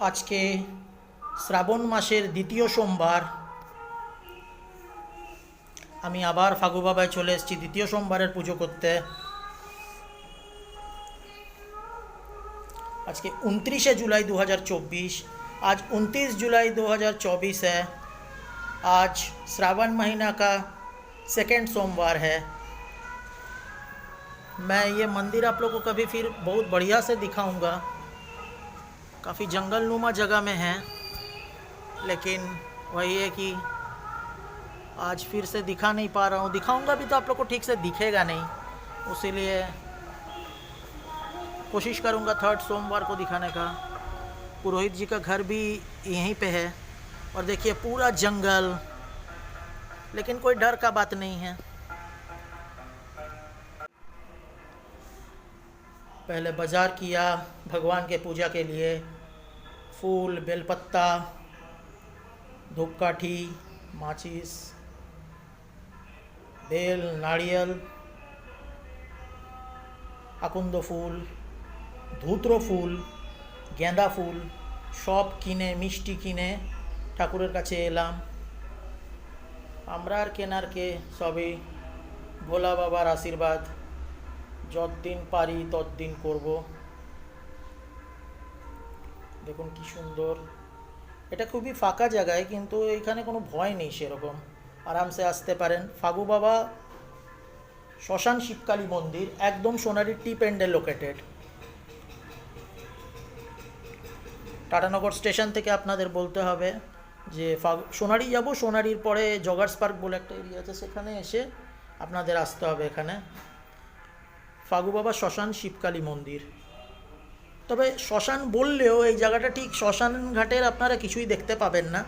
আজকে শ্রাবণ মাসের দ্বিতীয় সোমবার আমি আবার ফাগু বাবায় চলে এসেছি দ্বিতীয় সোমবারের পুজো করতে आज के उनतीस जुलाई 2024 आज 29 जुलाई 2024 है आज श्रावण महीना का सेकेंड सोमवार है मैं ये मंदिर आप लोग को कभी फिर बहुत बढ़िया से दिखाऊंगा काफ़ी जंगल नुमा जगह में है, लेकिन वही है कि आज फिर से दिखा नहीं पा रहा हूँ। दिखाऊँगा भी तो आप लोग को ठीक से दिखेगा नहीं। उसीलिए कोशिश करूँगा थर्ड सोमवार को दिखाने का। पुरोहित जी का घर भी यहीं पे है। और देखिए, पूरा जंगल। लेकिन कोई डर का बात नहीं है। पहले बाज़ार किया भगवान के पूजा के लिए। ফুল বেলপাত্তা ধূপকাঠি, মাচিস, বেল, নারিয়াল, আকন্দ ফুল, ধূত্র ফুল, গেঁদা ফুল, সব কিনে, মিষ্টি কিনে ঠাকুরের কাছে এলাম। আমরা আর কেনারকে সবই ভোলা বাবার আশীর্বাদ। যতদিন পারি ততদিন করব। দেখুন কি সুন্দর। এটা খুবই ফাঁকা জায়গায়, কিন্তু এখানে কোনো ভয় নেই সেরকম। আরামসে আসতে পারেন। ফাগু বাবা, শ্মশান শিবকালী মন্দির, একদম সোনারি টি প্যান্ডে লোকেটেড টাটানগর স্টেশন থেকে আপনাদের বলতে হবে যে ফাগ- সোনারি যাব, সোনারির পরে জগার্স পার্ক বলে একটা এরিয়া আছে, সেখানে এসে আপনাদের আসতে হবে এখানে। ফাগু বাবা, শ্মশান শিবকালী মন্দির। তবে শ্মশান বললেও এই জায়গাটা ঠিক শ্মশান ঘাটের আপনারা কিছুই দেখতে পাবেন না।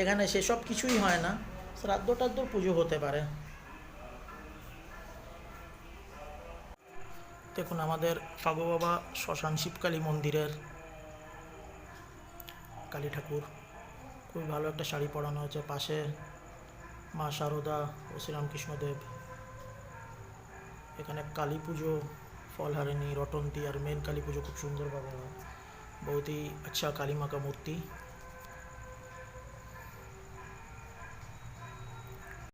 এখানে সেসব কিছুই হয় না। শ্রাদ্ধ টাদ্ধ পুজো হতে পারে। দেখুন আমাদের ফাগু বাবা শ্মশান শিবকালী মন্দিরের কালী ঠাকুর। খুবই ভালো একটা শাড়ি পরানো হয়েছে পাশে মা শারদা ও শ্রীরামকৃষ্ণদেব। এখানে কালী পুজো फलहारिणी रटंती और मेन काली पुजो खूब सुंदर भाव बहुत ही अच्छा काली माँ का मूर्ति